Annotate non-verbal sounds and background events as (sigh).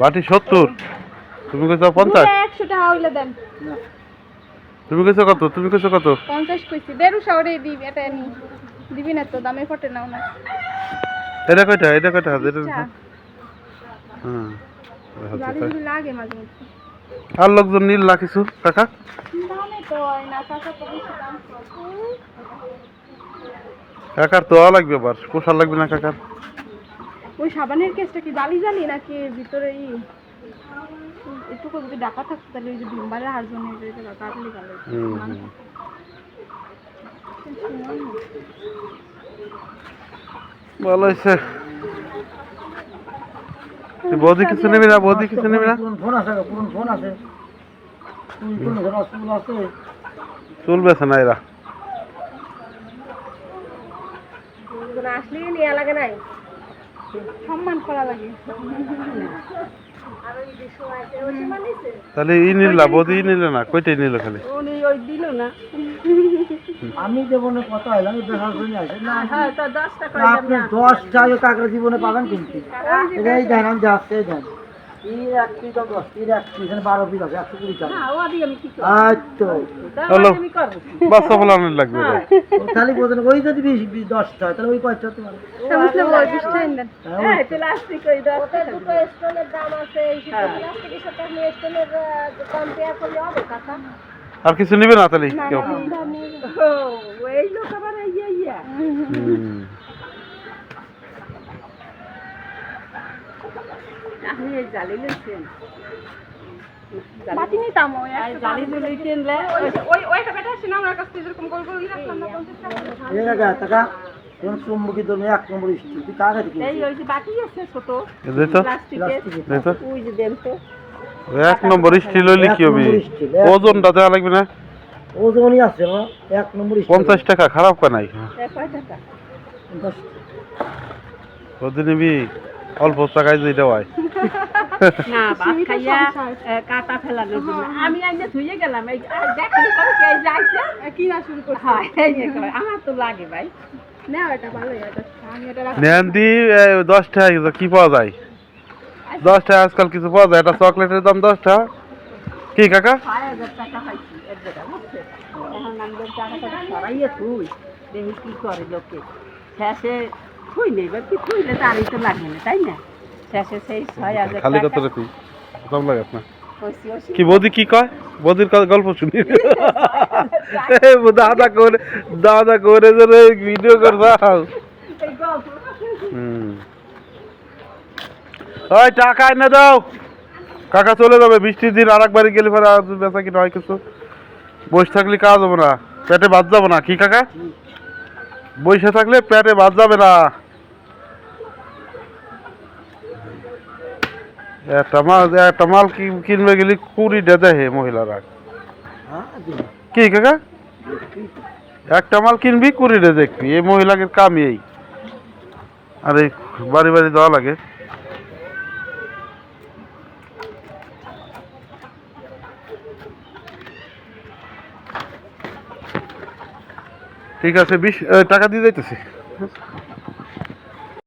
বাটি সত্তর। তুমি কইছো পঞ্চাশ? একশো টাকা হইলে দেন। তুমি কইছো কত? তুমি কইছো কত? পঞ্চাশ কইছি। দেড় শহরে দিবি এটা নি দিবি না তো দামে ফটে নাও না। এটা কয়টা? এটা কয়টা? হ্যাঁ আচ্ছা। যদি লাগে মাঝে মধ্যে। আর লোকজন নীল না কিছু? কাকা? কাকার তো লাগবে আবার পোষার লাগবে না কাকার। ওই সাবানের কেসটা কি জালি জালি নাকি ভিতরে ই? একটু যদি ডাকা থাকতো তাহলে ওই যে ভিমবারের হার জন্য কাটলি মানে ভালো হয়েছে। বৌদি কিছু নেবি না বৌদি কিছু নেবি না? ফোন আছে পুরন ফোন আছে। চুল কোন ঘর চুল আছে চুল বেছে না এরা আসলে নিয়ে লাগে নাই। সম্মান করা লাগে। তাহলে ই নিলা বৌদি ই নিলে না কইটাই নিল খালি। উনি ওই দিল না। আমি জীবনে কথা হইলাম দেখার জন্য আছে না হ্যাঁ তো দশ টাকা না, আপনি দশটা ওই কাকড়া জীবনে পাবেন কিন্তু। এই দেন আমি যাচ্ছে এই দেন। তিন এক পিস দশ তিন এক এখানে বারো পিস আছে একশো কুড়ি হ্যাঁ ও আমি কি করব আচ্ছা। হলো বাচ্চা ফলানোর লাগবে। খালি বলছেন ওই যদি বিশ বিশ দশটা হয় তাহলে ওই কয়টা হতে পারে হ্যাঁ, হবে কাকা আর কিছু নিবে না তাহলে? কেউ? এই লোক আবার ইয়ে ইয়ে। আপনি এই জালি লইছেন বাতি নিতাম ওই জালি জুলি কিনলে। ওই ওইটা বেটা ছিল আমার কাছে যেরকম গোল গোল রাখলাম না পঞ্চাশ এই জায়গা টাকা? কোন চুম্বকি এক নম্বর স্টিল তুই কার কাছে এই ওই যে বাটি আছে ছোট দে তো। প্লাস্টিকের। প্লাস্টিকের দে তো। ওই যে দেন তো। এক নম্বর স্টিল হইলে কি হবে? ওজনটা দেওয়া লাগবে না? ওজনই আছে না এক নম্বর স্টিল পঞ্চাশ টাকা খারাপ কা নাই। এ টাকা? দশ। ওদের নিবি? অল্প টাকায় যেটা হয় (laughs) না (laughs) ভাত খাইয়া কাটা ফেলানোর জন্য। আমি আইনে ধুয়ে গেলাম এই (laughs) দেখলি করে কে যাইছে। কি না শুরু করছে? হ্যাঁ আমার তো লাগে ভাই। না এটা ভালো এটা আমি এটা রাখ নেন দশ টাকা কি পাওয়া যায়? দশ টাকা আজকাল কিছু পাওয়া যায়? একটা চকলেটের দাম দশ টাকা। কি কাকা? ছয় হাজার টাকা হয়েছে এক জায়গা বুঝছে? এখন আমাদের টাকাটা সরাইয়ে থুই দেখি কি করে লোকে। শেষে থুই নেই বা কি থুইলে তারই তো লাগে না তাই না? শেষে সেই ছয় হাজার খালি কত রাখি লাগে কি বৌদি কি কয়? বৌদির কা- গল্প শুনি। (laughs) দাদা করে দাদা করে ভিডিও হুম। ওই টাকা এনে দাও। কাকা চলে যাবে বৃষ্টির দিন আর একবারই গেলে পরে আর বেচা কিনা হয় কিছু। বসে থাকলে কাজ হবে না। পেটে বাদ যাবে না। কি কাকা? বসে থাকলে পেটে বাদ যাবে না। একটা মাল একটা মাল কি- কিনবে গেলে কুড়িটা দেহে মহিলারা। হ্যাঁ কি কাকা? একটা মাল কিনবি কুড়িটা দেখবি। এই মহিলাকে কামই এই। আর এই বাড়ি বাড়ি দেওয়া লাগে। ঠিক আছে বিশ টাকা দিয়ে যাইতেছি।